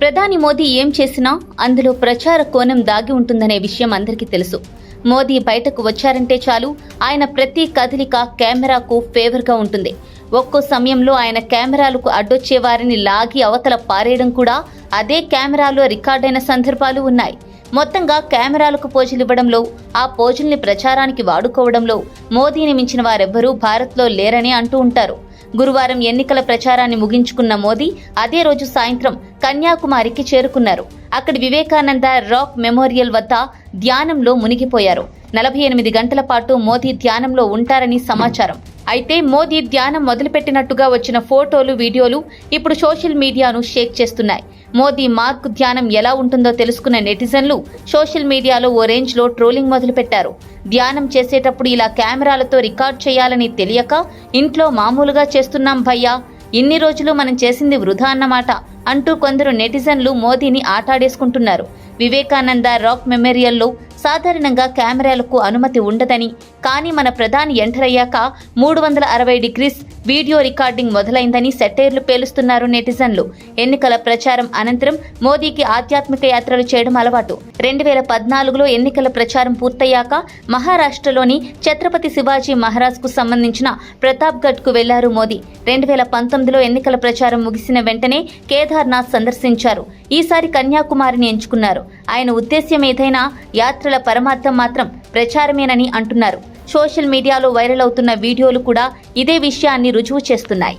ప్రధాని మోదీ ఏం చేసినా అందులో ప్రచార కోణం దాగి ఉంటుందనే విషయం అందరికీ తెలుసు. మోదీ బయటకు వచ్చారంటే చాలు ఆయన ప్రతి కదలిక కెమెరాకు ఫేవర్గా ఉంటుంది. ఒక్కో సమయంలో ఆయన కెమెరాలకు అడ్డొచ్చే వారిని లాగి అవతల పారేయడం కూడా అదే కెమెరాలో రికార్డైన సందర్భాలు ఉన్నాయి. మొత్తంగా కెమెరాలకు పోజులివ్వడంలో ఆ పోజుల్ని ప్రచారానికి వాడుకోవడంలో మోదీని మించిన వారెవ్వరూ భారత్లో లేరని అంటూ ఉంటారు. గురువారం ఎన్నికల ప్రచారాన్ని ముగించుకున్న మోదీ అదే రోజు సాయంత్రం కన్యాకుమారికి చేరుకున్నారు. అక్కడి వివేకానంద రాక్ మెమోరియల్ వద్ద ధ్యానంలో మునిగిపోయారు. నలభై ఎనిమిది గంటల పాటు మోదీ ధ్యానంలో ఉంటారని సమాచారం. అయితే మోదీ ధ్యానం మొదలుపెట్టినట్టుగా వచ్చిన ఫోటోలు వీడియోలు ఇప్పుడు సోషల్ మీడియాను షేక్ చేస్తున్నాయి. మోదీ మార్క్ ధ్యానం ఎలా ఉంటుందో తెలుసుకున్న నెటిజన్లు సోషల్ మీడియాలో ఓ రేంజ్లో ట్రోలింగ్ మొదలుపెట్టారు. ధ్యానం చేసేటప్పుడు ఇలా కెమెరాలతో రికార్డ్ చేయాలని తెలియక ఇంట్లో మామూలుగా చేస్తున్నాం భయ్యా ఇన్ని రోజులు మనం చేసింది వృధా అన్నమాట అంటూ కొందరు నెటిజన్లు మోదీని ఆటాడేసుకుంటున్నారు. వివేకానంద రాక్ మెమోరియల్లో సాధారణంగా కెమెరాలకు అనుమతి ఉండదని కానీ మన ప్రధాని ఎంటర్ అయ్యాక మూడు వందల అరవై డిగ్రీస్ వీడియో రికార్డింగ్ మొదలైందని సెటైర్లు పేలుస్తున్నారు నెటిజన్లు. ఎన్నికల ప్రచారం అనంతరం మోదీకి ఆధ్యాత్మిక యాత్రలు చేయడం అలవాటు. రెండు వేల పద్నాలుగులో ఎన్నికల ప్రచారం పూర్తయ్యాక మహారాష్ట్రలోని ఛత్రపతి శివాజీ మహారాజ్కు సంబంధించిన ప్రతాప్గఢ్కు వెళ్ళారు మోదీ. రెండు వేల పంతొమ్మిదిలో ఎన్నికల ప్రచారం ముగిసిన వెంటనే కేదార్నాథ్ సందర్శించారు. ఈసారి కన్యాకుమారిని ఎంచుకున్నారు. ఆయన ఉద్దేశ్యం ఏదైనా యాత్రల పరమార్థం మాత్రం ప్రచారమేనని అంటున్నారు. సోషల్ మీడియాలో వైరల్ అవుతున్న వీడియోలు కూడా ఇదే విషయాన్ని రుజువు చేస్తున్నాయి.